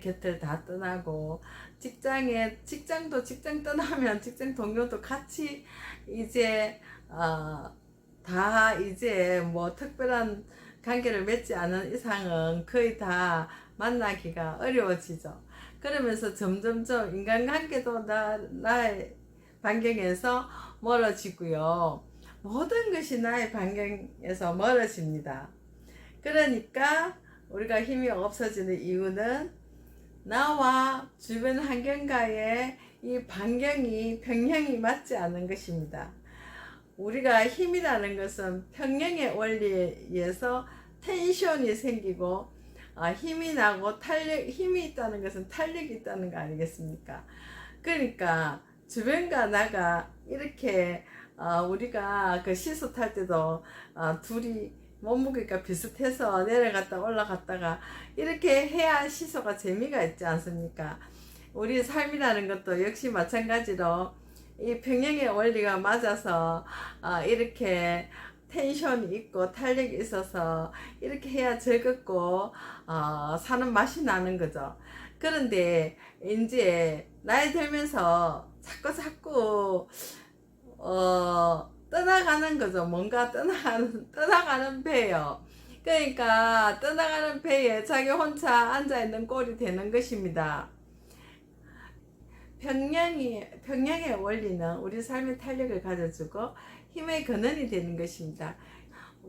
곁을 다 떠나고 직장에 직장도 직장 떠나면 직장 동료도 같이 이제 어, 다 이제 뭐 특별한 관계를 맺지 않은 이상은 거의 다 만나기가 어려워지죠. 그러면서 점점점 인간관계도 나, 나의 반경에서 멀어지고요. 모든 것이 나의 반경에서 멀어집니다. 그러니까 우리가 힘이 없어지는 이유는 나와 주변 환경과의 이 반경이 평형이 맞지 않은 것입니다. 우리가 힘이라는 것은 평형의 원리에 의해서 텐션이 생기고 아, 힘이 나고 탄력 힘이 있다는 것은 탄력이 있다는 거 아니겠습니까? 그러니까 주변과 나가 이렇게 어, 우리가 그 시소 탈 때도 어, 둘이 몸무게가 비슷해서 내려갔다 올라갔다가 이렇게 해야 시소가 재미가 있지 않습니까? 우리 삶이라는 것도 역시 마찬가지로 이 평형의 원리가 맞아서 어, 이렇게 텐션이 있고 탄력이 있어서 이렇게 해야 즐겁고 어, 사는 맛이 나는 거죠. 그런데 이제 나이 들면서 자꾸 자꾸 어, 떠나가는 거죠. 뭔가 떠나가는 떠나가는 배요. 그러니까 떠나가는 배에 자기 혼자 앉아 있는 꼴이 되는 것입니다. 평양이 평양의 원리는 우리 삶의 탄력을 가져주고 힘의 근원이 되는 것입니다.